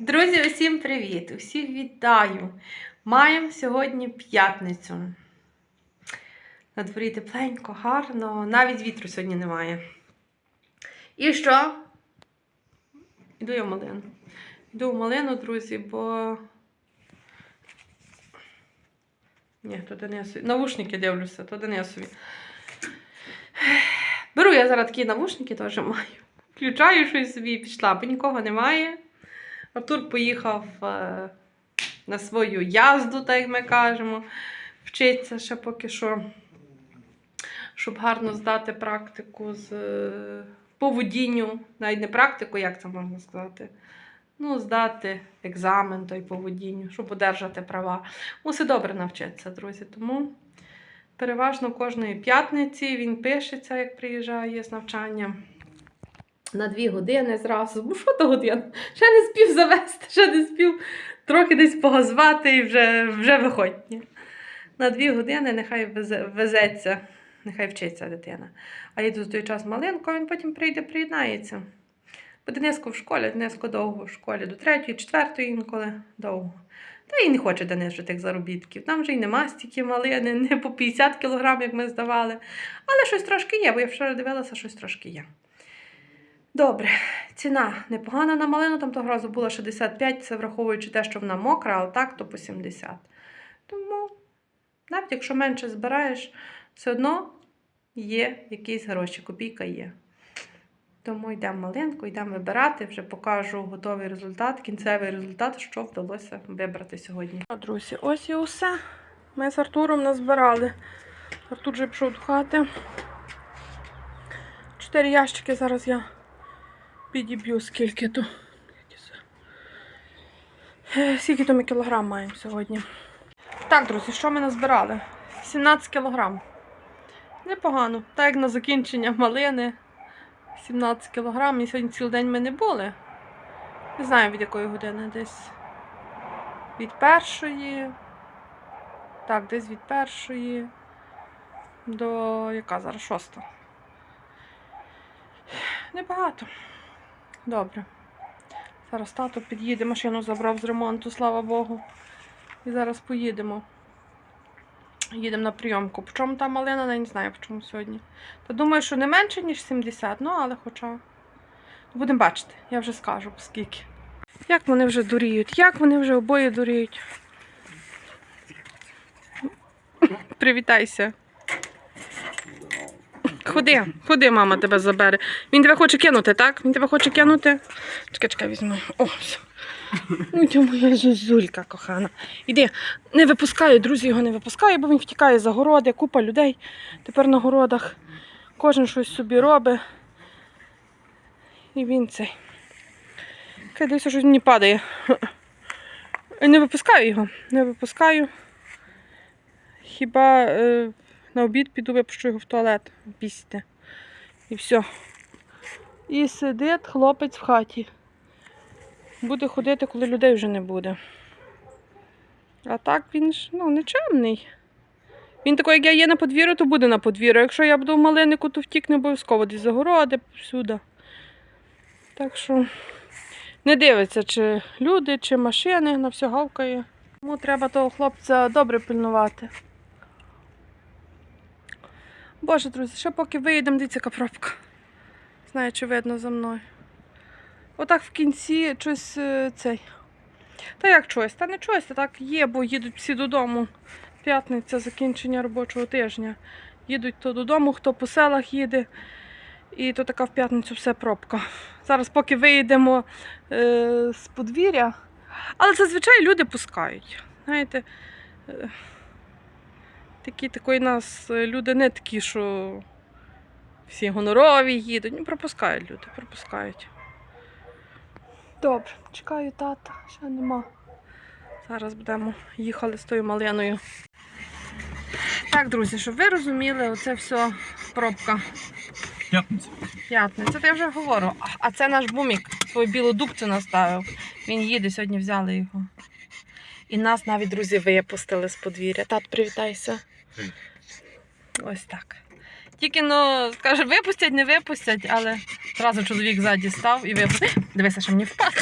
Друзі, усім привіт! Усіх вітаю! Маємо сьогодні п'ятницю. На дворі тепленько, гарно, навіть вітру сьогодні немає. І що? Йду я в малину. Йду в малину, друзі, бо. Ні, то Денисові. Навушники дивлюся, то Денисові. Беру я зараз такі навушники, теж маю. Включаю щось собі пішла, бо нікого немає. Артур поїхав е, на свою язду, так як ми кажемо, вчиться ще поки що, щоб гарно здати практику з е, по водінню, навіть не практику, як це можна сказати. Ну, здати екзамен той по водінню, щоб одержати права. Мусить добре навчитися, друзі. Тому переважно кожної п'ятниці він пишеться, як приїжджає з навчання. На дві години зразу. Ну, що то година? Ще не спів завести, ще не спів трохи десь погазвати і вже, вже виходь. На дві години нехай везеться, нехай вчиться дитина. А йду в той час маленько, він потім прийде, приєднається. Бо Дениско в школі, Дениско довго в школі, до третьої, четвертої інколи довго. Та і не хоче Денис вже тих заробітків. Там вже й нема стільки малини, не по 50 кілограм, як ми здавали. Але щось трошки є, бо я вчора дивилася, щось трошки є. Добре, ціна непогана на малину, там того разу було 65, це враховуючи те, що вона мокра, але так, то по 70. Тому, навіть якщо менше збираєш, все одно є якісь гроші, копійка є. Тому йдемо малинку, йдемо вибирати, вже покажу готовий результат, кінцевий результат, що вдалося вибрати сьогодні. Друзі, ось і усе. Ми з Артуром назбирали. Артур вже пішов до хати. Чотири ящики зараз я підіб'ю, скільки то. Е, Скільки то ми кілограм маємо сьогодні. Так, друзі, що ми назбирали? 17 кілограм. Непогано. Так як на закінчення малини. 17 кілограм. І сьогодні цілий день ми не були. Не знаю від якої години десь. Від першої. Так, десь від першої до яка зараз шоста. Небагато. Добре. Зараз тато під'їде, машину забрав з ремонту, слава Богу. І зараз поїдемо. Їдемо на прийомку. По чому та малина, не знаю, по чому сьогодні. Та думаю, що не менше, ніж 70, ну але хоча. Будемо бачити, я вже скажу, скільки. Як вони вже дуріють, як вони вже обоє дуріють. Привітайся. Ходи, ходи, мама тебе забере. Він тебе хоче кинути, так? Він тебе хоче кинути. Чекай, чекай, візьму. О, все. Ой, ти моя зозулька кохана. Іди, не випускаю, друзі його не випускаю, бо він втікає за городи, купа людей тепер на городах. Кожен щось собі робить. І він цей. Хай дивися, щось мені падає. Не випускаю його, не випускаю. Хіба е, на обід піду випущу його в туалет пісти. І все. І сидить хлопець в хаті. Буде ходити, коли людей вже не буде. А так він ж ну, нечемний. Він такий, як я є на подвір'ю, то буде на подвір'ю. Якщо я буду в малинику, то втікне обов'язково десь за городи, всюди. Так що не дивиться, чи люди, чи машини, на все гавкає. Тому треба того хлопця добре пильнувати. Боже, друзі, ще поки виїдемо, дивіться, яка пробка. Знаю, чи видно за мною. Отак в кінці щось е, цей. Та як щось? Та не щось, та так є, бо їдуть всі додому. П'ятниця, закінчення робочого тижня. Їдуть то додому, хто по селах їде. І то така в п'ятницю все пробка. Зараз, поки виїдемо е, з подвір'я. Але зазвичай люди пускають. Знаєте, е, такі такої нас е, люди не такі, що всі гонорові їдуть. Ну, пропускають люди, пропускають. Добре, чекаю тата, ще нема. Зараз будемо їхали з тою малиною. Так, друзі, щоб ви розуміли, оце все пробка. П'ятниця. П'ятниця, це я вже говорю. А- А це наш бумік, свою білу дубцю наставив. Він їде, сьогодні взяли його. І нас навіть друзі випустили з подвір'я. Тат, привітайся. Ось так. Тільки ну, каже, випустять, не випустять, але одразу чоловік ззаді став і випустив. Дивися, що мені впаде.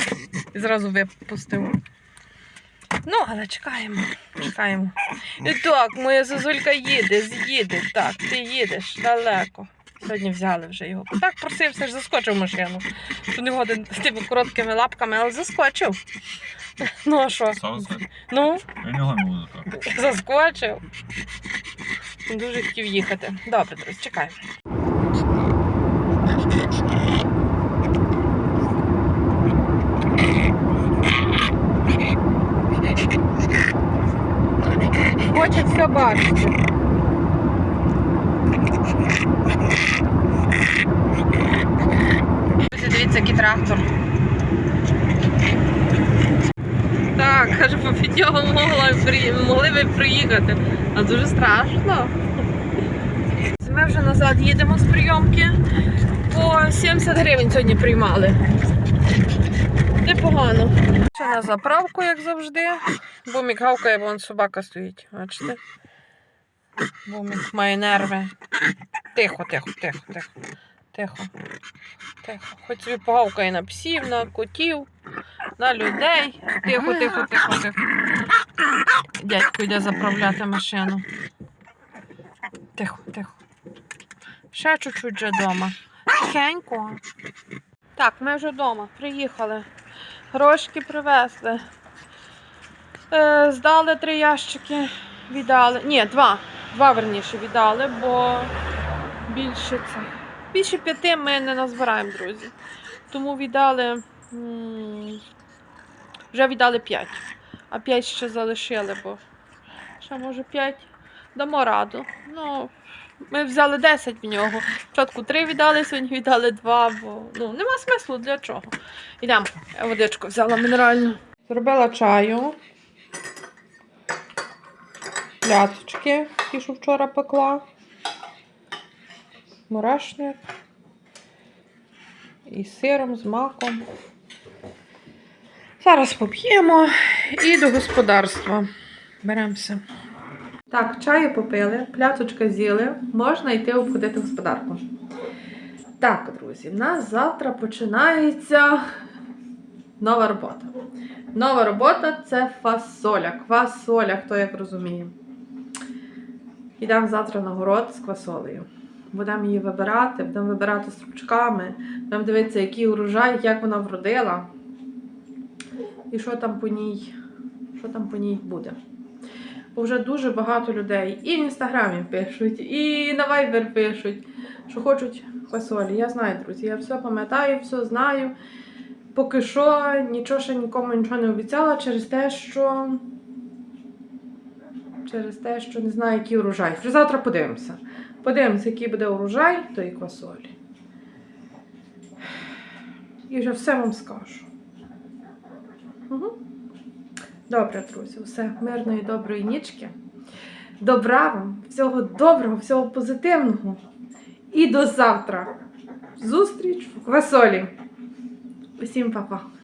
І зразу випустив. Ну, але чекаємо, чекаємо. І так, моя зозулька їде, з'їде. Так, ти їдеш далеко. Сьогодні взяли вже його. Так просився ж заскочив в машину. Що не годен з тими короткими лапками, але заскочив. Ну а що? Ну, Я не гоню так. заскочив. Він Дуже хотів їхати. Добре, друзі, чекаємо. Хоче все бачити. Дивіться, який трактор. Так, каже, по нього могли би приїхати. А дуже страшно. Ми вже назад їдемо з прийомки. По 70 гривень сьогодні приймали. Непогано. Ще на заправку, як завжди. Бумік гавкає, бо вон собака стоїть. Бачите? Бумік має нерви. Тихо, тихо, тихо, тихо. Тихо. Тихо. Хоч собі погавкає на псів, на котів, на людей. Тихо, тихо, тихо, тихо. Дядько йде заправляти машину. Тихо, тихо. Ще чуть-чуть вже вдома. Тихенько. Так, ми вже вдома. Приїхали. Грошки привезли. Е, здали три ящики, віддали. Ні, два. Два верніше віддали, бо більше це. Більше п'яти ми не назбираємо, друзі. Тому віддали. Вже віддали п'ять. А п'ять ще залишили, бо ще може п'ять. Дамо раду. Ну, ми взяли 10 в нього. Спочатку три віддали, сьогодні віддали два, бо ну, нема смислу для чого. Йдемо. Я водичку взяла мінеральну. Зробила чаю. Пляцочки, ті, що вчора пекла. Мурашник. І сиром, з маком. Зараз поп'ємо і до господарства. Беремося. Так, чаю попили, пляцочка з'їли, можна йти обходити господарку. Так, друзі, в нас завтра починається нова робота. Нова робота це фасоля. Квасоля, хто як розуміє. Йдемо завтра на город з квасолею. Будемо її вибирати, будемо вибирати стручками, будемо дивитися, який урожай, як вона вродила. І що там по ній, що там по ній буде. Бо вже дуже багато людей і в інстаграмі пишуть, і на Viber пишуть, що хочуть фасолі. Я знаю, друзі, я все пам'ятаю, все знаю. Поки що нічого ще нікому нічого не обіцяла через те, що. Через те, що не знаю, який урожай. Вже завтра подивимося. Подивимося, який буде урожай тої квасолі. І вже все вам скажу. Угу. Добре, друзі, все мирної, доброї нічки. Добра вам, всього доброго, всього позитивного. І до завтра. Зустріч в квасолі. Усім па-па.